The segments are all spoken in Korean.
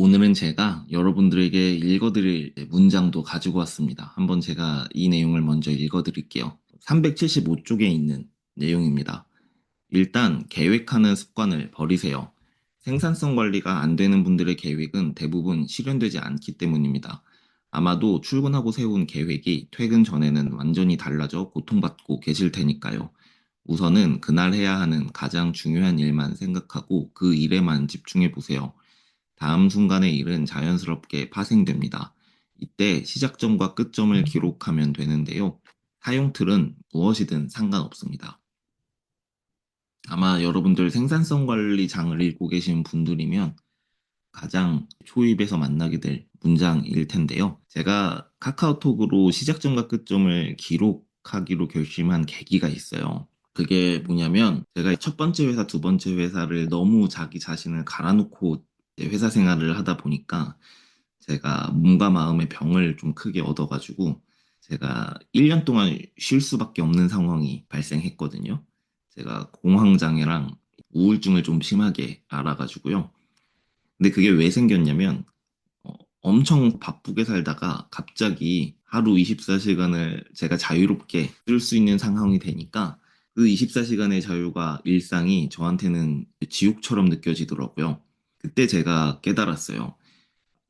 오늘은 제가 여러분들에게 읽어드릴 문장도 가지고 왔습니다. 한번 제가 이 내용을 먼저 읽어드릴게요. 375쪽에 있는 내용입니다. 일단 계획하는 습관을 버리세요. 생산성 관리가 안 되는 분들의 계획은 대부분 실현되지 않기 때문입니다. 아마도 출근하고 세운 계획이 퇴근 전에는 완전히 달라져 고통받고 계실 테니까요. 우선은 그날 해야 하는 가장 중요한 일만 생각하고 그 일에만 집중해 보세요. 다음 순간의 일은 자연스럽게 파생됩니다. 이때 시작점과 끝점을 기록하면 되는데요. 사용 틀은 무엇이든 상관없습니다. 아마 여러분들 생산성 관리 장을 읽고 계신 분들이면 가장 초입에서 만나게 될 문장일 텐데요. 제가 카카오톡으로 시작점과 끝점을 기록하기로 결심한 계기가 있어요. 그게 뭐냐면 제가 첫 번째 회사, 두 번째 회사를 너무 자기 자신을 갈아놓고 회사 생활을 하다 보니까 제가 몸과 마음의 병을 좀 크게 얻어가지고 제가 1년 동안 쉴 수밖에 없는 상황이 발생했거든요. 제가 공황장애랑 우울증을 좀 심하게 알아가지고요. 근데 그게 왜 생겼냐면 어, 엄청 바쁘게 살다가 갑자기 하루 24시간을 제가 자유롭게 쓸 수 있는 상황이 되니까 그 24시간의 자유가 일상이 저한테는 지옥처럼 느껴지더라고요. 그때 제가 깨달았어요.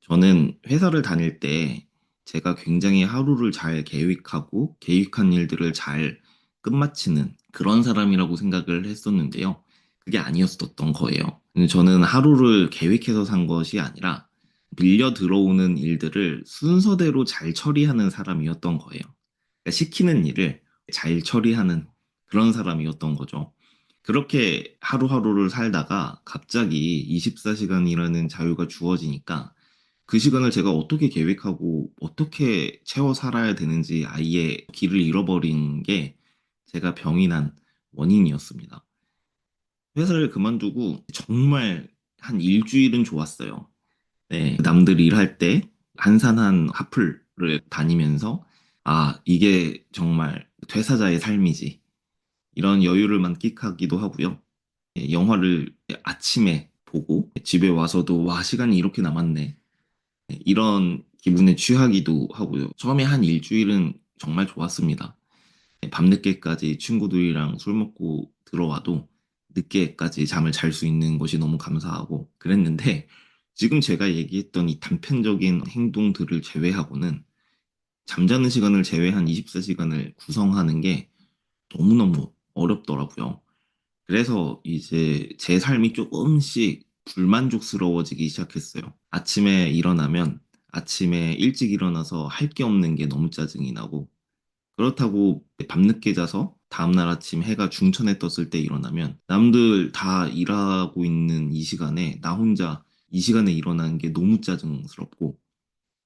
저는 회사를 다닐 때 제가 굉장히 하루를 잘 계획하고 계획한 일들을 잘 끝마치는 그런 사람이라고 생각을 했었는데요. 그게 아니었었던 거예요. 저는 하루를 계획해서 산 것이 아니라 밀려 들어오는 일들을 순서대로 잘 처리하는 사람이었던 거예요. 그러니까 시키는 일을 잘 처리하는 그런 사람이었던 거죠. 그렇게 하루하루를 살다가 갑자기 24시간이라는 자유가 주어지니까 그 시간을 제가 어떻게 계획하고 어떻게 채워 살아야 되는지 아예 길을 잃어버린 게 제가 병이 난 원인이었습니다. 회사를 그만두고 정말 한 일주일은 좋았어요. 네, 남들 일할 때 한산한 하플을 다니면서 아, 이게 정말 퇴사자의 삶이지. 이런 여유를 만끽하기도 하고요. 예, 영화를 아침에 보고 집에 와서도 와, 시간이 이렇게 남았네. 예, 이런 기분에 취하기도 하고요. 처음에 한 일주일은 정말 좋았습니다. 예, 밤늦게까지 친구들이랑 술 먹고 들어와도 늦게까지 잠을 잘 수 있는 것이 너무 감사하고 그랬는데 지금 제가 얘기했던 이 단편적인 행동들을 제외하고는 잠자는 시간을 제외한 24시간을 구성하는 게 너무너무 어렵더라고요. 그래서 이제 제 삶이 조금씩 불만족스러워지기 시작했어요. 아침에 일어나면 아침에 일찍 일어나서 할 게 없는 게 너무 짜증이 나고 그렇다고 밤늦게 자서 다음날 아침 해가 중천에 떴을 때 일어나면 남들 다 일하고 있는 이 시간에 나 혼자 이 시간에 일어나는 게 너무 짜증스럽고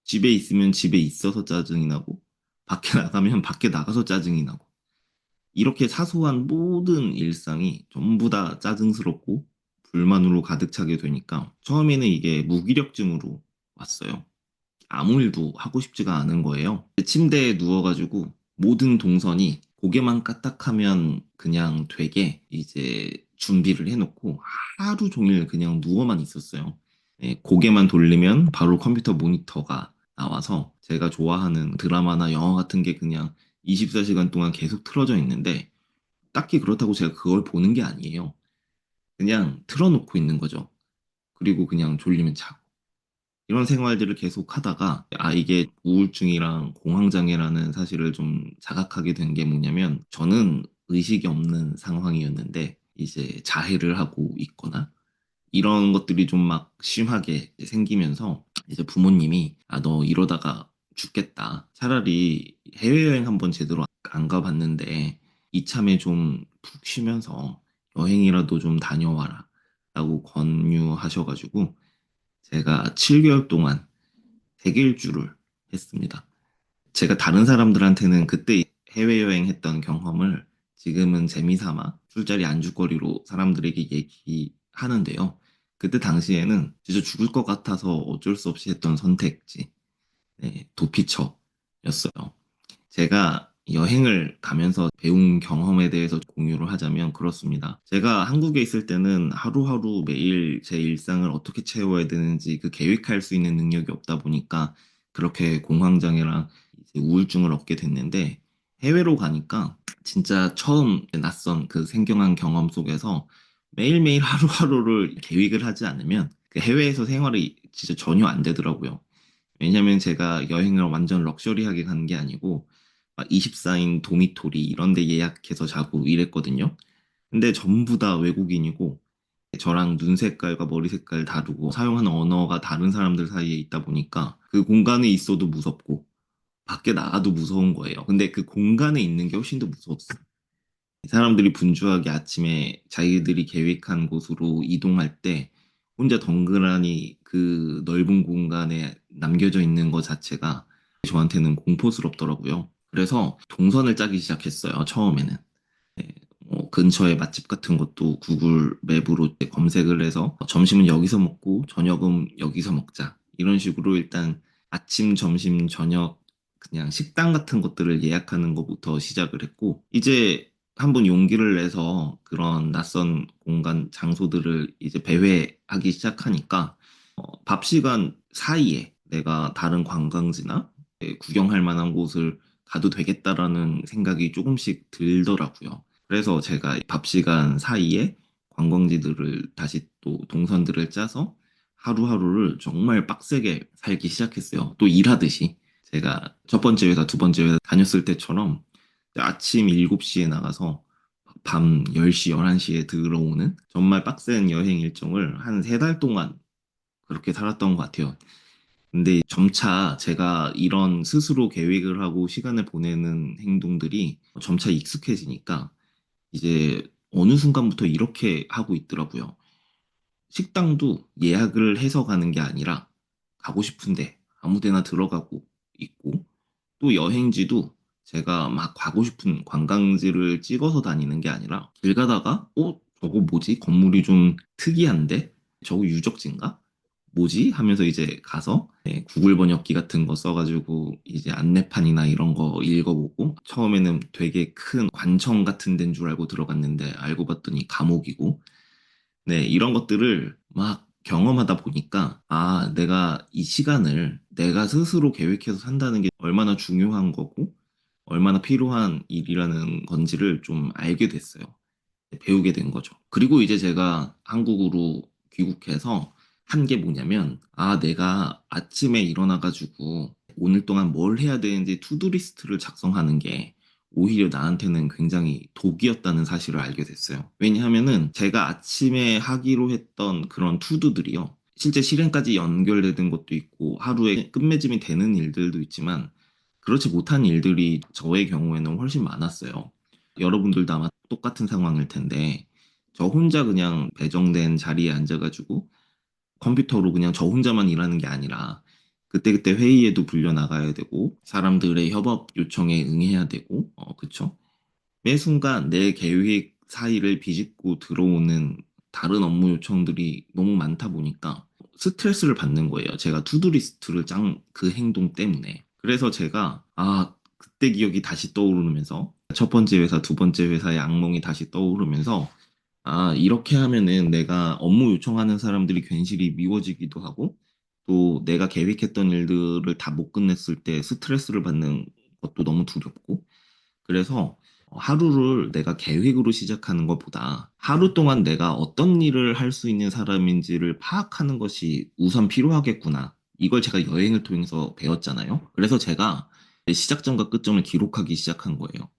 집에 있으면 집에 있어서 짜증이 나고 밖에 나가면 밖에 나가서 짜증이 나고 이렇게 사소한 모든 일상이 전부 다 짜증스럽고 불만으로 가득 차게 되니까 처음에는 이게 무기력증으로 왔어요. 아무 일도 하고 싶지가 않은 거예요. 침대에 누워가지고 모든 동선이 고개만 까딱하면 그냥 되게 이제 준비를 해놓고 하루 종일 그냥 누워만 있었어요. 네, 고개만 돌리면 바로 컴퓨터 모니터가 나와서 제가 좋아하는 드라마나 영화 같은 게 그냥 24시간 동안 계속 틀어져 있는데 딱히 그렇다고 제가 그걸 보는 게 아니에요. 그냥 틀어놓고 있는 거죠. 그리고 그냥 졸리면 자고. 이런 생활들을 계속 하다가 아 이게 우울증이랑 공황장애라는 사실을 좀 자각하게 된 게 뭐냐면 저는 의식이 없는 상황이었는데 이제 자해를 하고 있거나 이런 것들이 좀 막 심하게 생기면서 이제 부모님이 아 너 이러다가 죽겠다. 차라리 해외여행 한번 제대로 안 가봤는데 이참에 좀 푹 쉬면서 여행이라도 좀 다녀와라. 라고 권유하셔가지고 제가 7개월 동안 대길주를 했습니다. 제가 다른 사람들한테는 그때 해외여행 했던 경험을 지금은 재미삼아 술자리 안주거리로 사람들에게 얘기하는데요. 그때 당시에는 진짜 죽을 것 같아서 어쩔 수 없이 했던 선택지. 네, 도피처였어요. 제가 여행을 가면서 배운 경험에 대해서 공유를 하자면 그렇습니다. 제가 한국에 있을 때는 하루하루 매일 제 일상을 어떻게 채워야 되는지 그 계획할 수 있는 능력이 없다 보니까 그렇게 공황장애랑 우울증을 얻게 됐는데 해외로 가니까 진짜 처음 낯선 그 생경한 경험 속에서 매일매일 하루하루를 계획을 하지 않으면 그 해외에서 생활이 진짜 전혀 안 되더라고요. 왜냐면 제가 여행을 완전 럭셔리하게 가는 게 아니고 막 24인 도미토리 이런 데 예약해서 자고 이랬거든요. 근데 전부 다 외국인이고 저랑 눈 색깔과 머리 색깔 다르고 사용하는 언어가 다른 사람들 사이에 있다 보니까 그 공간에 있어도 무섭고 밖에 나가도 무서운 거예요. 근데 그 공간에 있는 게 훨씬 더 무서웠어요. 사람들이 분주하게 아침에 자기들이 계획한 곳으로 이동할 때 혼자 덩그러니 그 넓은 공간에 남겨져 있는 것 자체가 저한테는 공포스럽더라고요. 그래서 동선을 짜기 시작했어요, 처음에는. 네, 뭐 근처에 맛집 같은 것도 구글 맵으로 검색을 해서 점심은 여기서 먹고 저녁은 여기서 먹자. 이런 식으로 일단 아침, 점심, 저녁 그냥 식당 같은 것들을 예약하는 것부터 시작을 했고 이제 한번 용기를 내서 그런 낯선 공간 장소들을 이제 배회하기 시작하니까 어, 밥 시간 사이에 내가 다른 관광지나 예, 구경할 만한 곳을 가도 되겠다라는 생각이 조금씩 들더라고요. 그래서 제가 밥 시간 사이에 관광지들을 다시 또 동선들을 짜서 하루하루를 정말 빡세게 살기 시작했어요. 또 일하듯이. 제가 첫 번째 회사, 두 번째 회사 다녔을 때처럼 아침 7시에 나가서 밤 10시, 11시에 들어오는 정말 빡센 여행 일정을 한 세 달 동안 그렇게 살았던 것 같아요. 근데 점차 제가 이런 스스로 계획을 하고 시간을 보내는 행동들이 점차 익숙해지니까 이제 어느 순간부터 이렇게 하고 있더라고요. 식당도 예약을 해서 가는 게 아니라 가고 싶은데 아무 데나 들어가고 있고 또 여행지도 제가 막 가고 싶은 관광지를 찍어서 다니는 게 아니라 길 가다가 어? 저거 뭐지? 건물이 좀 특이한데? 저거 유적지인가? 뭐지? 하면서 이제 가서 네, 구글 번역기 같은 거 써가지고 이제 안내판이나 이런 거 읽어보고 처음에는 되게 큰 관청 같은 데인 줄 알고 들어갔는데 알고 봤더니 감옥이고 네, 이런 것들을 막 경험하다 보니까 아, 내가 이 시간을 내가 스스로 계획해서 산다는 게 얼마나 중요한 거고 얼마나 필요한 일이라는 건지를 좀 알게 됐어요. 배우게 된 거죠. 그리고 이제 제가 한국으로 귀국해서 한 게 뭐냐면, 아, 내가 아침에 일어나가지고 오늘 동안 뭘 해야 되는지 투두 리스트를 작성하는 게 오히려 나한테는 굉장히 독이었다는 사실을 알게 됐어요. 왜냐하면은 제가 아침에 하기로 했던 그런 투두들이요. 실제 실행까지 연결되는 것도 있고 하루에 끝맺음이 되는 일들도 있지만 그렇지 못한 일들이 저의 경우에는 훨씬 많았어요. 여러분들도 아마 똑같은 상황일 텐데 저 혼자 그냥 배정된 자리에 앉아가지고 컴퓨터로 그냥 저 혼자만 일하는 게 아니라 그때그때 회의에도 불려 나가야 되고 사람들의 협업 요청에 응해야 되고 어 그쵸? 매 순간 내 계획 사이를 비집고 들어오는 다른 업무 요청들이 너무 많다 보니까 스트레스를 받는 거예요. 제가 투두 리스트를 짠 그 행동 때문에. 그래서 제가 아 그때 기억이 다시 떠오르면서 첫 번째 회사, 두 번째 회사의 악몽이 다시 떠오르면서 아 이렇게 하면은 내가 업무 요청하는 사람들이 괜시리 미워지기도 하고 또 내가 계획했던 일들을 다 못 끝냈을 때 스트레스를 받는 것도 너무 두렵고 그래서 하루를 내가 계획으로 시작하는 것보다 하루 동안 내가 어떤 일을 할 수 있는 사람인지를 파악하는 것이 우선 필요하겠구나. 이걸 제가 여행을 통해서 배웠잖아요. 그래서 제가 시작점과 끝점을 기록하기 시작한 거예요.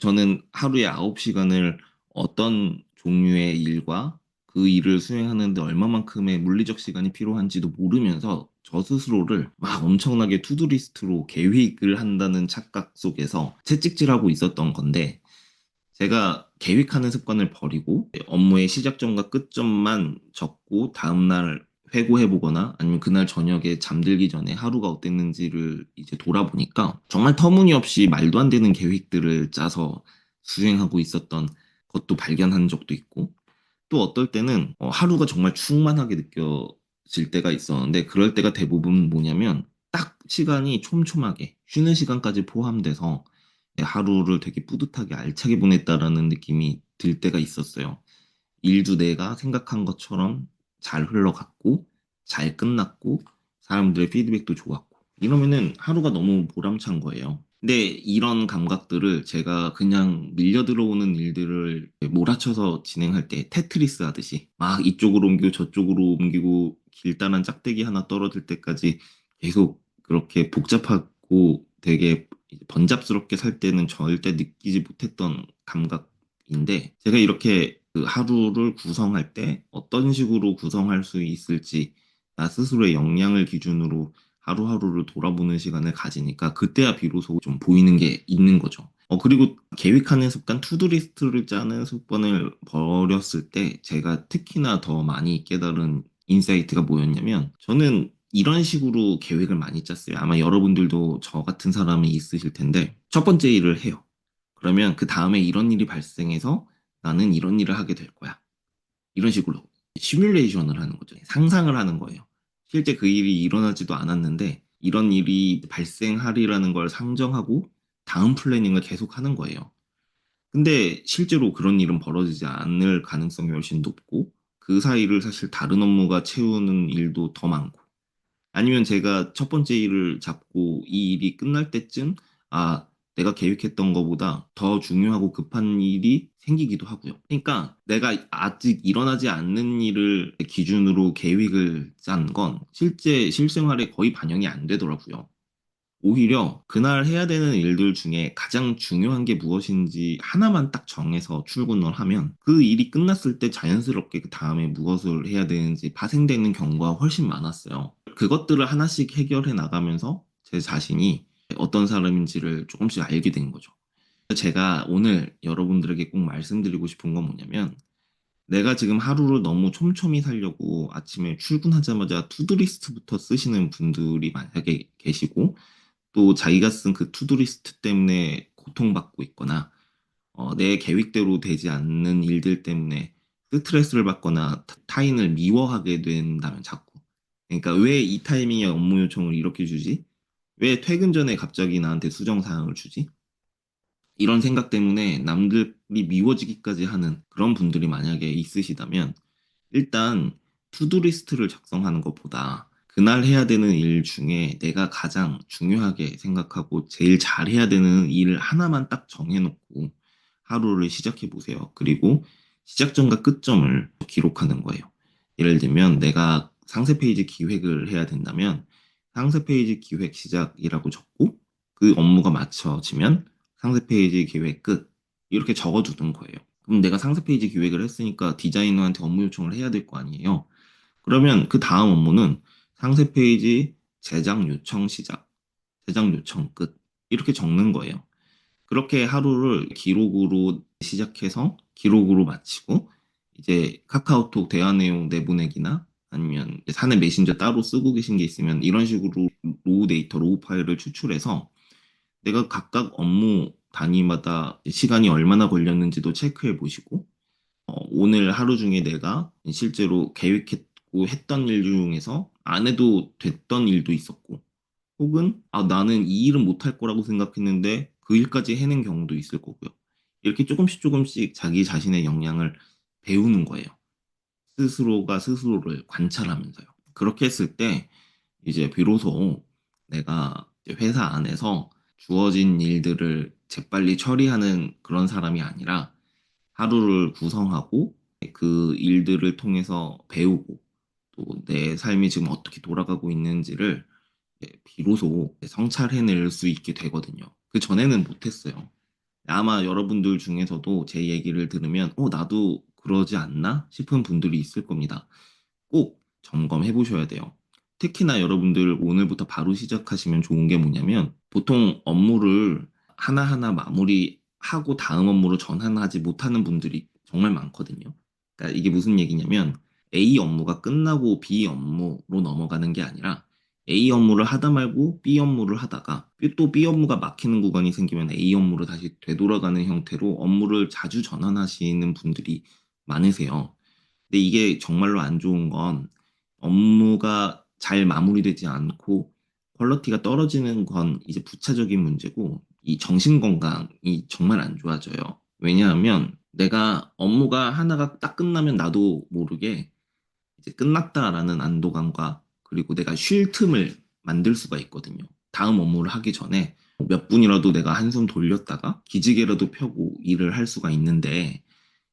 저는 하루에 9시간을 어떤 종류의 일과 그 일을 수행하는데 얼마만큼의 물리적 시간이 필요한지도 모르면서 저 스스로를 막 엄청나게 투두리스트로 계획을 한다는 착각 속에서 채찍질하고 있었던 건데 제가 계획하는 습관을 버리고 업무의 시작점과 끝점만 적고 다음날 회고해보거나 아니면 그날 저녁에 잠들기 전에 하루가 어땠는지를 이제 돌아보니까 정말 터무니없이 말도 안 되는 계획들을 짜서 수행하고 있었던 것도 발견한 적도 있고 또 어떨 때는 어, 하루가 정말 충만하게 느껴질 때가 있었는데 그럴 때가 대부분 뭐냐면 딱 시간이 촘촘하게 쉬는 시간까지 포함돼서 하루를 되게 뿌듯하게 알차게 보냈다라는 느낌이 들 때가 있었어요. 일도 내가 생각한 것처럼 잘 흘러갔고, 잘 끝났고, 사람들의 피드백도 좋았고, 이러면은 하루가 너무 보람찬 거예요. 근데 이런 감각들을 제가 그냥 밀려 들어오는 일들을 몰아쳐서 진행할 때 테트리스 하듯이 막 이쪽으로 옮기고 저쪽으로 옮기고 길다란 짝대기 하나 떨어질 때까지 계속 그렇게 복잡하고 되게 번잡스럽게 살 때는 절대 느끼지 못했던 감각인데 제가 이렇게 그 하루를 구성할 때 어떤 식으로 구성할 수 있을지 나 스스로의 역량을 기준으로 하루하루를 돌아보는 시간을 가지니까 그때야 비로소 좀 보이는 게 있는 거죠. 어, 그리고 계획하는 습관, 투두리스트를 짜는 습관을 버렸을 때 제가 특히나 더 많이 깨달은 인사이트가 뭐였냐면 저는 이런 식으로 계획을 많이 짰어요. 아마 여러분들도 저 같은 사람이 있으실 텐데 첫 번째 일을 해요. 그러면 그 다음에 이런 일이 발생해서 나는 이런 일을 하게 될 거야. 이런 식으로 시뮬레이션을 하는 거죠. 상상을 하는 거예요. 실제 그 일이 일어나지도 않았는데 이런 일이 발생하리라는 걸 상정하고 다음 플래닝을 계속 하는 거예요. 근데 실제로 그런 일은 벌어지지 않을 가능성이 훨씬 높고 그 사이를 사실 다른 업무가 채우는 일도 더 많고 아니면 제가 첫 번째 일을 잡고 이 일이 끝날 때쯤 아 내가 계획했던 것보다 더 중요하고 급한 일이 생기기도 하고요. 그러니까 내가 아직 일어나지 않는 일을 기준으로 계획을 짠 건 실제 실생활에 거의 반영이 안 되더라고요. 오히려 그날 해야 되는 일들 중에 가장 중요한 게 무엇인지 하나만 딱 정해서 출근을 하면 그 일이 끝났을 때 자연스럽게 그 다음에 무엇을 해야 되는지 파생되는 경우가 훨씬 많았어요. 그것들을 하나씩 해결해 나가면서 제 자신이 어떤 사람인지를 조금씩 알게 된 거죠. 제가 오늘 여러분들에게 꼭 말씀드리고 싶은 건 뭐냐면 내가 지금 하루를 너무 촘촘히 살려고 아침에 출근하자마자 투두리스트부터 쓰시는 분들이 만약에 계시고 또 자기가 쓴 그 투두리스트 때문에 고통받고 있거나 어, 내 계획대로 되지 않는 일들 때문에 스트레스를 받거나 타인을 미워하게 된다면 자꾸 그러니까 왜 이 타이밍에 업무 요청을 이렇게 주지? 왜 퇴근 전에 갑자기 나한테 수정 사항을 주지? 이런 생각 때문에 남들이 미워지기까지 하는 그런 분들이 만약에 있으시다면 일단 투두리스트를 작성하는 것보다 그날 해야 되는 일 중에 내가 가장 중요하게 생각하고 제일 잘해야 되는 일을 하나만 딱 정해놓고 하루를 시작해 보세요. 그리고 시작점과 끝점을 기록하는 거예요. 예를 들면 내가 상세 페이지 기획을 해야 된다면 상세 페이지 기획 시작이라고 적고 그 업무가 맞춰지면 상세 페이지 기획 끝 이렇게 적어두는 거예요. 그럼 내가 상세 페이지 기획을 했으니까 디자이너한테 업무 요청을 해야 될 거 아니에요. 그러면 그 다음 업무는 상세 페이지 제작 요청 시작, 제작 요청 끝 이렇게 적는 거예요. 그렇게 하루를 기록으로 시작해서 기록으로 마치고 이제 카카오톡 대화 내용 내보내기나 아니면 사내 메신저 따로 쓰고 계신 게 있으면 이런 식으로 로우 데이터, 로우 파일을 추출해서 내가 각각 업무 단위마다 시간이 얼마나 걸렸는지도 체크해 보시고 어, 오늘 하루 중에 내가 실제로 계획했고 했던 일 중에서 안 해도 됐던 일도 있었고 혹은 아 나는 이 일은 못 할 거라고 생각했는데 그 일까지 해낸 경우도 있을 거고요. 이렇게 조금씩 조금씩 자기 자신의 역량을 배우는 거예요. 스스로가 스스로를 관찰하면서요. 그렇게 했을 때 이제 비로소 내가 회사 안에서 주어진 일들을 재빨리 처리하는 그런 사람이 아니라 하루를 구성하고 그 일들을 통해서 배우고 또 내 삶이 지금 어떻게 돌아가고 있는지를 비로소 성찰해낼 수 있게 되거든요. 그 전에는 못했어요. 아마 여러분들 중에서도 제 얘기를 들으면, 어, 나도 그러지 않나 싶은 분들이 있을 겁니다. 꼭 점검해 보셔야 돼요. 특히나 여러분들 오늘부터 바로 시작하시면 좋은 게 뭐냐면 보통 업무를 하나하나 마무리하고 다음 업무로 전환하지 못하는 분들이 정말 많거든요. 그러니까 이게 무슨 얘기냐면 A 업무가 끝나고 B 업무로 넘어가는 게 아니라 A 업무를 하다 말고 B 업무를 하다가 또 B 업무가 막히는 구간이 생기면 A 업무로 다시 되돌아가는 형태로 업무를 자주 전환하시는 분들이 많으세요. 근데 이게 정말로 안 좋은 건 업무가 잘 마무리되지 않고 퀄러티가 떨어지는 건 이제 부차적인 문제고 이 정신 건강이 정말 안 좋아져요. 왜냐하면 내가 업무가 하나가 딱 끝나면 나도 모르게 이제 끝났다라는 안도감과 그리고 내가 쉴 틈을 만들 수가 있거든요. 다음 업무를 하기 전에 몇 분이라도 내가 한숨 돌렸다가 기지개라도 펴고 일을 할 수가 있는데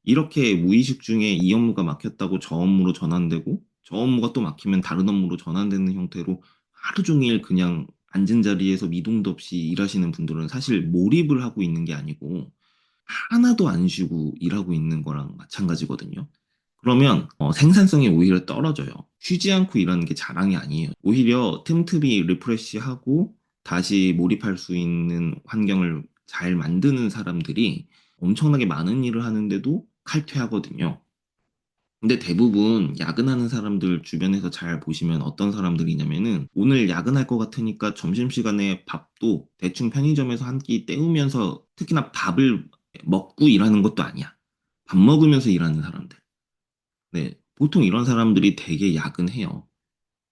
이렇게 무의식 중에 이 업무가 막혔다고 저 업무로 전환되고 저 업무가 또 막히면 다른 업무로 전환되는 형태로 하루 종일 그냥 앉은 자리에서 미동도 없이 일하시는 분들은 사실 몰입을 하고 있는 게 아니고 하나도 안 쉬고 일하고 있는 거랑 마찬가지거든요. 그러면 어, 생산성이 오히려 떨어져요. 쉬지 않고 일하는 게 자랑이 아니에요. 오히려 틈틈이 리프레시하고 다시 몰입할 수 있는 환경을 잘 만드는 사람들이 엄청나게 많은 일을 하는데도 칼퇴하거든요. 근데 대부분 야근하는 사람들 주변에서 잘 보시면 어떤 사람들이냐면은 오늘 야근할 것 같으니까 점심시간에 밥도 대충 편의점에서 한 끼 때우면서 특히나 밥을 먹고 일하는 것도 아니야. 밥 먹으면서 일하는 사람들. 네, 보통 이런 사람들이 되게 야근해요.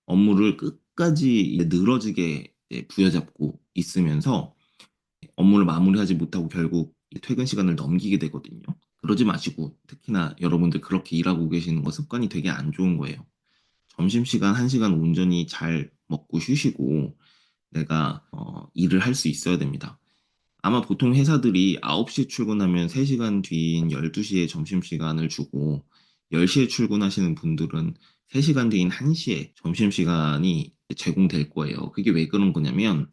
업무를 끝까지 늘어지게 부여잡고 있으면서 업무를 마무리하지 못하고 결국 이 퇴근 시간을 넘기게 되거든요. 그러지 마시고 특히나 여러분들 그렇게 일하고 계시는 거 습관이 되게 안 좋은 거예요. 점심시간 1시간 온전히 잘 먹고 쉬시고 내가 어, 일을 할 수 있어야 됩니다. 아마 보통 회사들이 9시에 출근하면 3시간 뒤인 12시에 점심시간을 주고 10시에 출근하시는 분들은 3시간 뒤인 1시에 점심시간이 제공될 거예요. 그게 왜 그런 거냐면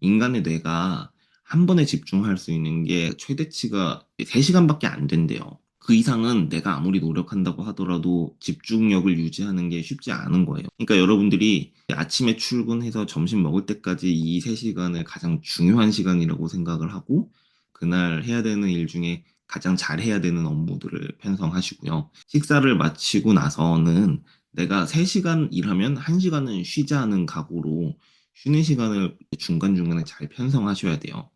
인간의 뇌가 한 번에 집중할 수 있는 게 최대치가 3시간밖에 안 된대요. 그 이상은 내가 아무리 노력한다고 하더라도 집중력을 유지하는 게 쉽지 않은 거예요. 그러니까 여러분들이 아침에 출근해서 점심 먹을 때까지 이 3시간을 가장 중요한 시간이라고 생각을 하고 그날 해야 되는 일 중에 가장 잘해야 되는 업무들을 편성하시고요. 식사를 마치고 나서는 내가 3시간 일하면 1시간은 쉬자는 각오로 쉬는 시간을 중간중간에 잘 편성하셔야 돼요.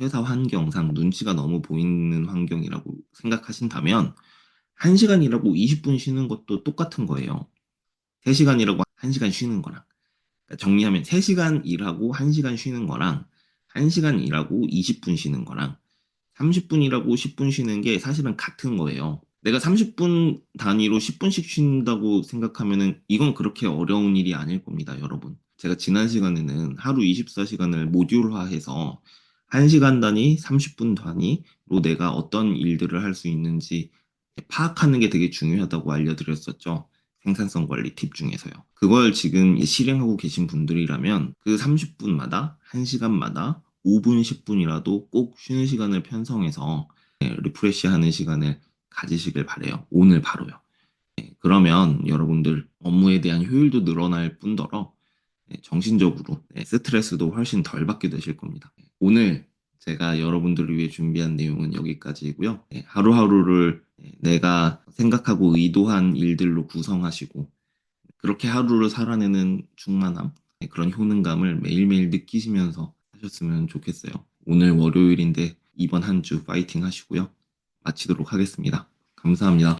회사 환경상 눈치가 너무 보이는 환경이라고 생각하신다면 1시간 일하고 20분 쉬는 것도 똑같은 거예요. 3시간 일하고 1시간 쉬는 거랑. 그러니까 정리하면 3시간 일하고 1시간 쉬는 거랑 1시간 일하고 20분 쉬는 거랑 30분 일하고 10분 쉬는 게 사실은 같은 거예요. 내가 30분 단위로 10분씩 쉰다고 생각하면은 이건 그렇게 어려운 일이 아닐 겁니다, 여러분. 제가 지난 시간에는 하루 24시간을 모듈화해서 1시간 단위, 30분 단위로 내가 어떤 일들을 할 수 있는지 파악하는 게 되게 중요하다고 알려드렸었죠. 생산성 관리 팁 중에서요. 그걸 지금 실행하고 계신 분들이라면 그 30분마다, 1시간마다 5분, 10분이라도 꼭 쉬는 시간을 편성해서 네, 리프레시 하는 시간을 가지시길 바래요. 오늘 바로요. 네, 그러면 여러분들 업무에 대한 효율도 늘어날 뿐더러 네, 정신적으로 네, 스트레스도 훨씬 덜 받게 되실 겁니다. 오늘 제가 여러분들을 위해 준비한 내용은 여기까지이고요. 네, 하루하루를 네, 내가 생각하고 의도한 일들로 구성하시고 그렇게 하루를 살아내는 충만함, 네, 그런 효능감을 매일매일 느끼시면서 하셨으면 좋겠어요. 오늘 월요일인데 이번 한 주 파이팅 하시고요. 마치도록 하겠습니다. 감사합니다.